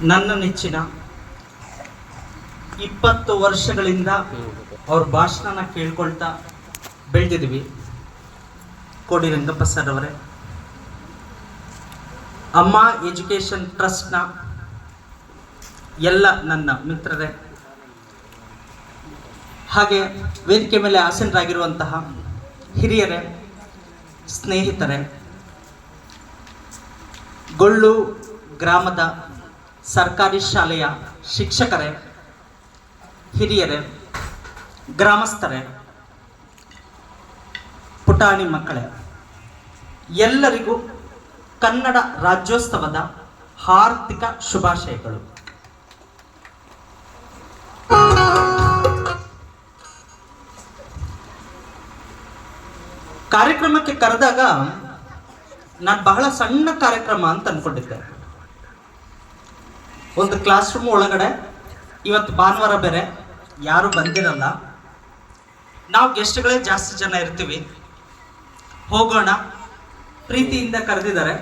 ನನ್ನ ನೆಚ್ಚಿನ ಇಪ್ಪತ್ತು ವರ್ಷಗಳಿಂದ ಅವ್ರ ಭಾಷಣನ ಕೇಳ್ಕೊಳ್ತಾ ಬೆಳೆದಿದ್ವಿ ಕೋಡಿ ರಂಗಪ್ಪ ಸರ್ ಅವರೇ ಅಮ್ಮ ಎಜುಕೇಷನ್ ಟ್ರಸ್ಟ್ನ ಎಲ್ಲ ನನ್ನ ಮಿತ್ರರೇ. ಹಾಗೆ ವೇದಿಕೆ ಮೇಲೆ ಆಸೀನರಾಗಿರುವಂತಹ ಹಿರಿಯರೇ, ಸ್ನೇಹಿತರೇ. ಗೊಳ್ಳು ಗ್ರಾಮದ ಸರ್ಕಾರಿ ಶಾಲೆಯ ಶಿಕ್ಷಕರೇ, ಹಿರಿಯರೇ, ಗ್ರಾಮಸ್ಥರೇ, ಪುಟಾಣಿ ಮಕ್ಕಳೇ, ಎಲ್ಲರಿಗೂ ಕನ್ನಡ ರಾಜ್ಯೋತ್ಸವದ ಹಾರ್ದಿಕ ಶುಭಾಶಯಗಳು. ಕಾರ್ಯಕ್ರಮಕ್ಕೆ ಕರೆದಾಗ ನಾನು ಬಹಳ ಸಣ್ಣ ಕಾರ್ಯಕ್ರಮ ಅಂತ ಅನ್ಕೊಂಡಿದ್ದೆ. ಒಂದು ಕ್ಲಾಸ್ ರೂಮ್ ಒಳಗಡೆ ಇವತ್ತು ಭಾನುವಾರ ಬೇರೆ, ಯಾರು ಬಂದಿರಲ್ಲ. ನಾವು ಗೆಸ್ಟ್ಗಳೇ ಜಾಸ್ತಿ ಜನ ಇರ್ತೀವಿ. ಹೋಗೋಣ, ಪ್ರೀತಿಯಿಂದ ಕರೆದಿದ್ದಾರೆ.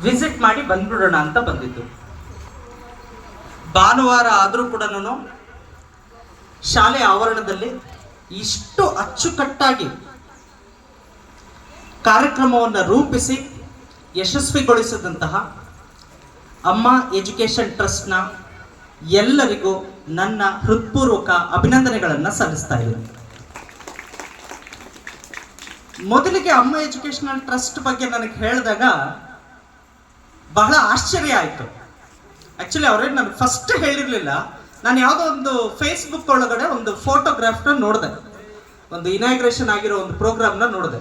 ವಿಸಿಟ್ ಮಾಡಿ ಬಂದ್ಬಿಡೋಣ ಅಂತ ಬಂದಿದ್ದು. ಭಾನುವಾರ ಆದರೂ ಕೂಡ ಶಾಲೆ ಆವರಣದಲ್ಲಿ ಇಷ್ಟು ಅಚ್ಚುಕಟ್ಟಾಗಿ ಕಾರ್ಯಕ್ರಮವನ್ನು ರೂಪಿಸಿ ಯಶಸ್ವಿಗೊಳಿಸಿದಂತಹ ಅಮ್ಮ ಎಜುಕೇಷನ್ ಟ್ರಸ್ಟ್ನ ಎಲ್ಲರಿಗೂ ನನ್ನ ಹೃತ್ಪೂರ್ವಕ ಅಭಿನಂದನೆಗಳನ್ನು ಸಲ್ಲಿಸ್ತಾ ಇದ್ದೀನಿ. ಮೊದಲಿಗೆ ಅಮ್ಮ ಎಜುಕೇಷನಲ್ ಟ್ರಸ್ಟ್ ಬಗ್ಗೆ ನನಗೆ ಹೇಳಿದಾಗ ಬಹಳ ಆಶ್ಚರ್ಯ ಆಯಿತು. ಆ್ಯಕ್ಚುಲಿ ಅವರೇ ನನಗೆ ಫಸ್ಟ್ ಹೇಳಿರಲಿಲ್ಲ. ನಾನು ಯಾವುದೋ ಒಂದು ಫೇಸ್ಬುಕ್ ಒಳಗಡೆ ಒಂದು ಫೋಟೋಗ್ರಾಫ್ನ ನೋಡಿದೆ. ಒಂದು ಇನಾಗ್ರೇಷನ್ ಆಗಿರೋ ಒಂದು ಪ್ರೋಗ್ರಾಮ್ನ ನೋಡಿದೆ.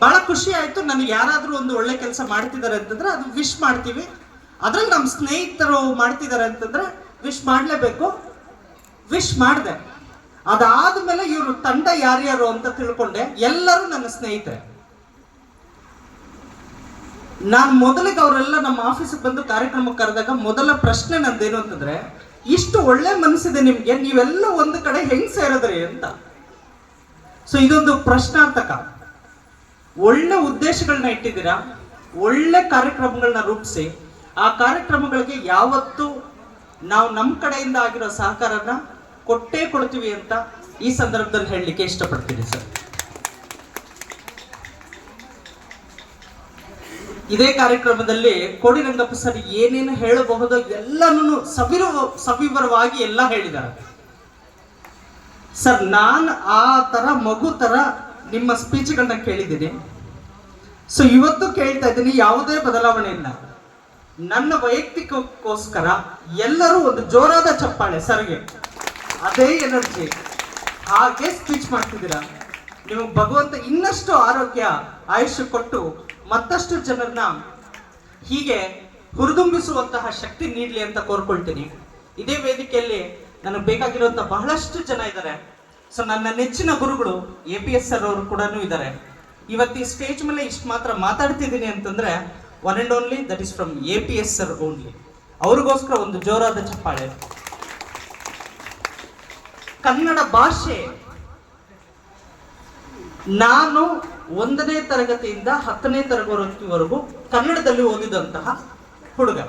ಭಾಳ ಖುಷಿ ಆಯಿತು. ನನಗೆ ಯಾರಾದರೂ ಒಂದು ಒಳ್ಳೆ ಕೆಲಸ ಮಾಡ್ತಿದ್ದಾರೆ ಅಂತಂದ್ರೆ ಅದು ವಿಶ್ ಮಾಡ್ತೀವಿ. ಅದ್ರಲ್ಲಿ ನಮ್ಮ ಸ್ನೇಹಿತರು ಮಾಡ್ತಿದ್ದಾರೆ ಅಂತಂದ್ರೆ ವಿಶ್ ಮಾಡಲೇಬೇಕು. ವಿಶ್ ಮಾಡಿದೆ. ಅದಾದ್ಮೇಲೆ ಇವರು ತಂಡ ಯಾರ್ಯಾರು ಅಂತ ತಿಳ್ಕೊಂಡೆ. ಎಲ್ಲರೂ ನನ್ನ ಸ್ನೇಹಿತರೆ. ನಾನು ಮೊದಲಿಗೆ ಅವರೆಲ್ಲ ನಮ್ಮ ಆಫೀಸಿಗೆ ಬಂದು ಕಾರ್ಯಕ್ರಮಕ್ಕೆ ಕರೆದಾಗ ಮೊದಲ ಪ್ರಶ್ನೆ ನಂದೇನು ಅಂತಂದ್ರೆ, ಇಷ್ಟು ಒಳ್ಳೆ ಮನಸ್ಸಿದೆ ನಿಮಗೆ, ನೀವೆಲ್ಲ ಒಂದು ಕಡೆ ಹೆಂಗ್ ಸೇರಿದ್ರಿ ಅಂತ. ಸೊ ಇದೊಂದು ಪ್ರಶ್ನಾರ್ಥಕ. ಒಳ್ಳೆ ಉದ್ದೇಶಗಳನ್ನ ಇಟ್ಟಿದ್ದೀರಾ? ಒಳ್ಳೆ ಕಾರ್ಯಕ್ರಮಗಳನ್ನ ರೂಪಿಸಿ. ಆ ಕಾರ್ಯಕ್ರಮಗಳಿಗೆ ಯಾವತ್ತೂ ನಾವು ನಮ್ಮ ಕಡೆಯಿಂದ ಆಗಿರೋ ಸಹಕಾರನ ಕೊಟ್ಟೇ ಕೊಡ್ತೀವಿ ಅಂತ ಈ ಸಂದರ್ಭದಲ್ಲಿ ಹೇಳಲಿಕ್ಕೆ ಇಷ್ಟಪಡ್ತೀನಿ, ಸರ್. ಇದೇ ಕಾರ್ಯಕ್ರಮದಲ್ಲಿ ಕೋಡಿ ರಂಗಪ್ಪ ಸರ್ ಏನೇನು ಹೇಳಬಹುದು ಎಲ್ಲನೂ ಸವಿರು, ಸವಿವರವಾಗಿ ಎಲ್ಲ ಹೇಳಿದ್ದಾರೆ. ಸರ್, ನಾನು ಆ ತರ ಮಗು ತರ ನಿಮ್ಮ ಸ್ಪೀಚ್ಗಳನ್ನ ಕೇಳಿದ್ದೀನಿ. ಸೊ, ಇವತ್ತು ಕೇಳ್ತಾ ಇದ್ದೀನಿ ಯಾವುದೇ ಬದಲಾವಣೆ ಇಲ್ಲ. ನನ್ನ ವೈಯಕ್ತಿಕಕ್ಕೋಸ್ಕರ ಎಲ್ಲರೂ ಒಂದು ಜೋರಾದ ಚಪ್ಪಾಳೆ, ಸರ್ಗೆ. ಅದೇ ಎನರ್ಜಿ. ಹಾಗೆ ಸ್ಪೀಚ್ ಮಾಡ್ತಿದ್ದೀರಾ? ನಿಮಗೆ ಭಗವಂತ ಇನ್ನಷ್ಟು ಆರೋಗ್ಯ, ಆಯುಷ್ಯ ಕೊಟ್ಟು ಮತ್ತಷ್ಟು ಜನರನ್ನ ಹೀಗೆ ಹುರಿದುಂಬಿಸುವಂತಹ ಶಕ್ತಿ ನೀಡಲಿ ಅಂತ ಕೋರ್ಕೊಳ್ತೀನಿ. ಇದೇ ವೇದಿಕೆಯಲ್ಲಿ ನನಗೆ ಬೇಕಾಗಿರುವಂಥ ಬಹಳಷ್ಟು ಜನ ಇದ್ದಾರೆ. ಸೊ ನನ್ನ ನೆಚ್ಚಿನ ಗುರುಗಳು ಎ ಪಿ ಎಸ್ ಸರ್ ಅವರು ಕೂಡ ಇದ್ದಾರೆ. ಇವತ್ತು ಈ ಸ್ಟೇಜ್ ಮೇಲೆ ಇಷ್ಟು ಮಾತ್ರ ಮಾತಾಡ್ತಿದ್ದೀನಿ ಅಂತಂದ್ರೆ one and only that is from A P S sir only ಅವ್ರಿಗೋಸ್ಕರ ಒಂದು ಜೋರಾದ ಚಪ್ಪಾಳೆ. ಕನ್ನಡ ಭಾಷೆ. ನಾನು ಒಂದನೇ ತರಗತಿಯಿಂದ ಹತ್ತನೇ ತರಗತಿವರೆಗೂ ಕನ್ನಡದಲ್ಲಿ ಓದಿದಂತಹ ಹುಡುಗ.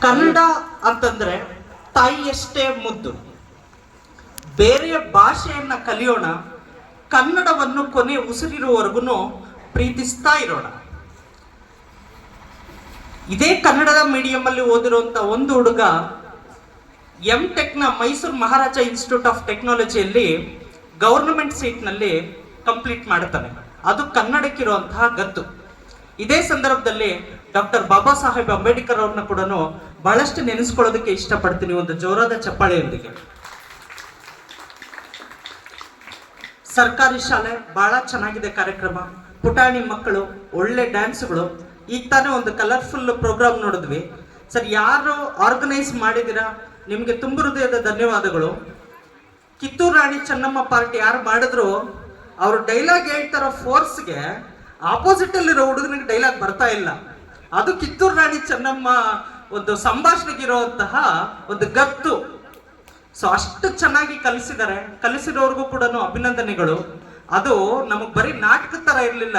ಕನ್ನಡ ಅಂತಂದ್ರೆ ತಾಯಿಯಷ್ಟೇ ಮುದ್ದು. ಬೇರೆಯ ಭಾಷೆಯನ್ನ ಕಲಿಯೋಣ ಕನ್ನಡವನ್ನು ಕೊನೆ ಉಸಿರಿರುವವರೆಗೂ ಪ್ರೀತಿಸ್ತಾ ಇರೋಣ ಇದೇ ಕನ್ನಡದ ಮೀಡಿಯಂ ಅಲ್ಲಿ ಓದಿರುವಂತ ಒಂದು ಹುಡುಗ ಎಂ ಟೆಕ್ನ ಮೈಸೂರು ಮಹಾರಾಜ ಇನ್ಸ್ಟಿಟ್ಯೂಟ್ ಆಫ್ ಟೆಕ್ನಾಲಜಿಯಲ್ಲಿ ಗೌರ್ನಮೆಂಟ್ ಸೀಟ್ನಲ್ಲಿ ಕಂಪ್ಲೀಟ್ ಮಾಡ್ತಾನೆ ಅದು ಕನ್ನಡಕ್ಕಿರುವಂತಹ ಗತ್ತು ಇದೇ ಸಂದರ್ಭದಲ್ಲಿ ಡಾಕ್ಟರ್ ಬಾಬಾ ಸಾಹೇಬ್ ಅಂಬೇಡ್ಕರ್ ಅವ್ರನ್ನ ಕೂಡ ಬಹಳಷ್ಟು ನೆನೆಸ್ಕೊಳ್ಳೋದಕ್ಕೆ ಇಷ್ಟಪಡ್ತೀನಿ ಒಂದು ಜೋರಾದ ಚಪ್ಪಾಳೆಯೊಂದಿಗೆ. ಸರ್ಕಾರಿ ಶಾಲೆ, ಬಹಳ ಚೆನ್ನಾಗಿದೆ ಕಾರ್ಯಕ್ರಮ. ಪುಟಾಣಿ ಮಕ್ಕಳು, ಒಳ್ಳೆ ಡ್ಯಾನ್ಸ್ಗಳು ಈಗ ತಾನೇ ಒಂದು ಕಲರ್ಫುಲ್ ಪ್ರೋಗ್ರಾಮ್ ನೋಡಿದ್ವಿ. ಸರ್, ಯಾರು ಆರ್ಗನೈಸ್ ಮಾಡಿದಿರಾ ನಿಮಗೆ ತುಂಬ ಹೃದಯದ ಧನ್ಯವಾದಗಳು. ಕಿತ್ತೂರು ರಾಣಿ ಚೆನ್ನಮ್ಮ ಪಾರ್ಟಿ ಯಾರು ಮಾಡಿದ್ರು? ಅವರು ಡೈಲಾಗ್ ಹೇಳ್ತಾರೋ ಫೋರ್ಸ್ಗೆ ಆಪೋಸಿಟ್ ಅಲ್ಲಿರೋ ಹುಡುಗನಿಗೆ ಡೈಲಾಗ್ ಬರ್ತಾ ಇಲ್ಲ. ಅದು ಕಿತ್ತೂರು ರಾಣಿ ಚೆನ್ನಮ್ಮ ಒಂದು ಸಂಭಾಷಣೆಗಿರುವಂತಹ ಒಂದು ಗತ್ತು. ಸೊ ಅಷ್ಟು ಚೆನ್ನಾಗಿ ಕಲಿಸಿದ್ದಾರೆ. ಕಲಿಸಿರೋರ್ಗೂ ಕೂಡ ಅಭಿನಂದನೆಗಳು. ಅದು ನಮಗೆ ಬರೀ ನಾಟಕ ತರ ಇರಲಿಲ್ಲ.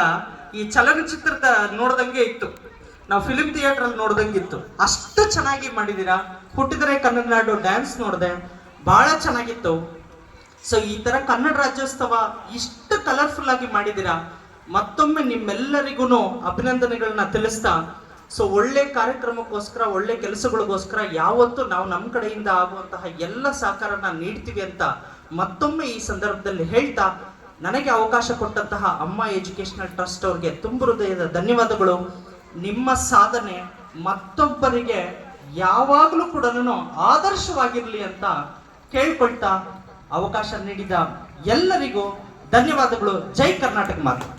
ಈ ಚಲನಚಿತ್ರದ ನೋಡ್ದಂಗೆ ಇತ್ತು. ನಾವು ಫಿಲಿಂ ಥಿಯೇಟರ್ ಅಲ್ಲಿ ನೋಡ್ದಂಗಿತ್ತು ಅಷ್ಟು ಚೆನ್ನಾಗಿ ಮಾಡಿದೀರಾ. ಹುಟ್ಟಿದರೆ ಕನ್ನಡ ನಾಡು ಡ್ಯಾನ್ಸ್ ನೋಡಿದೆ. ಬಹಳ ಚೆನ್ನಾಗಿತ್ತು. ಸೊ ಈ ತರ ಕನ್ನಡ ರಾಜ್ಯೋತ್ಸವ ಇಷ್ಟು ಕಲರ್ಫುಲ್ ಆಗಿ ಮಾಡಿದೀರಾ. ಮತ್ತೊಮ್ಮೆ ನಿಮ್ಮೆಲ್ಲರಿಗೂ ಅಭಿನಂದನೆಗಳನ್ನ ತಿಳಿಸ್ತಾ ಸೊ ಒಳ್ಳೆ ಕಾರ್ಯಕ್ರಮಕ್ಕೋಸ್ಕರ, ಒಳ್ಳೆ ಕೆಲಸಗಳಿಗೋಸ್ಕರ ಯಾವತ್ತೂ ನಾವು ನಮ್ಮ ಕಡೆಯಿಂದ ಆಗುವಂತಹ ಎಲ್ಲ ಸಹಕಾರನ ನೀಡ್ತೀವಿ ಅಂತ ಮತ್ತೊಮ್ಮೆ ಈ ಸಂದರ್ಭದಲ್ಲಿ ಹೇಳ್ತಾ ನನಗೆ ಅವಕಾಶ ಕೊಟ್ಟಂತಹ ಅಮ್ಮ ಎಜುಕೇಶನಲ್ ಟ್ರಸ್ಟ್ ಅವ್ರಿಗೆ ತುಂಬ ಹೃದಯದ ಧನ್ಯವಾದಗಳು. ನಿಮ್ಮ ಸಾಧನೆ ಮತ್ತೊಬ್ಬರಿಗೆ ಯಾವಾಗಲೂ ಕೂಡ ಆದರ್ಶವಾಗಿರಲಿ ಅಂತ ಕೇಳ್ಕೊಳ್ತಾ ಅವಕಾಶ ನೀಡಿದ ಎಲ್ಲರಿಗೂ ಧನ್ಯವಾದಗಳು. ಜೈ ಕರ್ನಾಟಕ ಮಾತು.